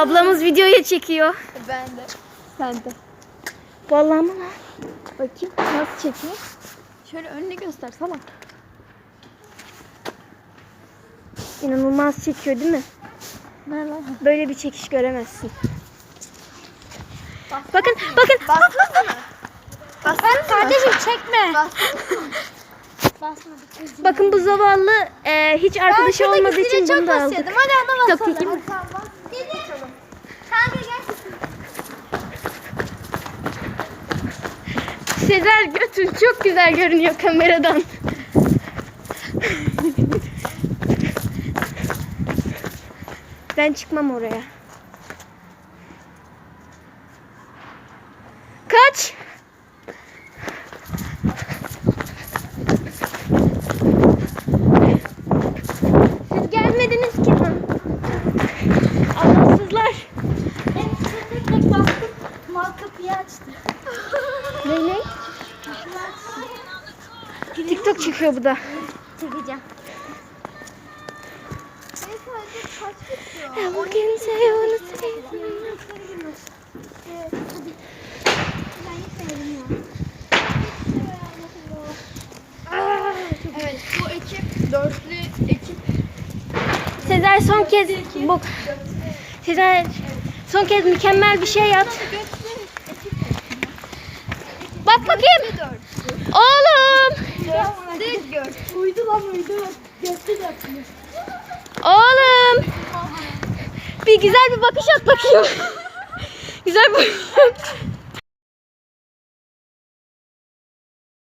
Ablamız videoya çekiyor. Ben de. Sen de. Vallahi mı lan? Bakayım nasıl çekiyor? Şöyle önüne göster salak. İnanılmaz çekiyor değil mi? Ne lan? Böyle bir çekiş göremezsin. Bakın bakın. Basmadın mı? Kardeşim çekme. Basmadık. kızım. Bakın bu zavallı e, hiç arkadaşı olmadığı için bunu da aldık. Hadi ona Çok çekeyim. Tamam Sezer götün çok güzel görünüyor kameradan. ben çıkmam oraya. Kaç. Siz gelmediniz ki lan. Allahsızlar. Ben tek tek bastım. Mal kapıyı açtı. Ne? TikTok çıkıyor bu da. Çekeceğim. Bugün say onu. Evet bu ekip dörtlü ekip. Sezer son kez bu Sezer son kez mükemmel bir şey yap. Bak bakayım. Oğlum. Bir güzel bir bakış at bakayım. güzel bir